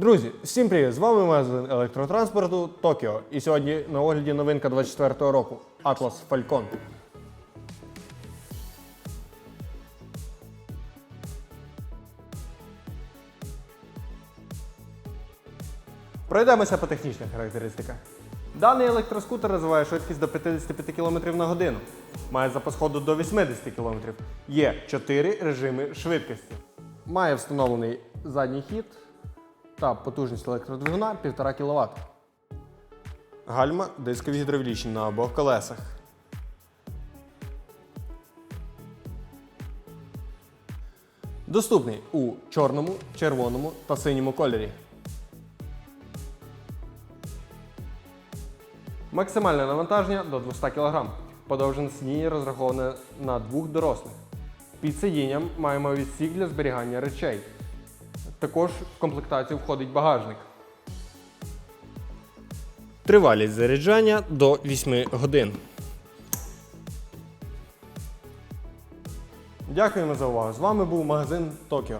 Друзі, всім привіт! З вами магазин електротранспорту Токіо. І сьогодні на огляді новинка 24-го року Atlas Falcon. Пройдемося по технічних характеристиках. Даний електроскутер розвиває швидкість до 55 км на годину. Має запас ходу до 80 км. Є 4 режими швидкості. Має встановлений задній хід та потужність електродвигуна 1,5 кВт. Гальма дискові гідравлічні на обох колесах. Доступний у чорному, червоному та синьому кольорі. Максимальне навантаження до 200 кг. Подовжене сидіння розраховане на двох дорослих. Під сидінням маємо відсік для зберігання речей. Також в комплектацію входить багажник. Тривалість заряджання до 8 годин. Дякуємо за увагу. З вами був магазин Токіо.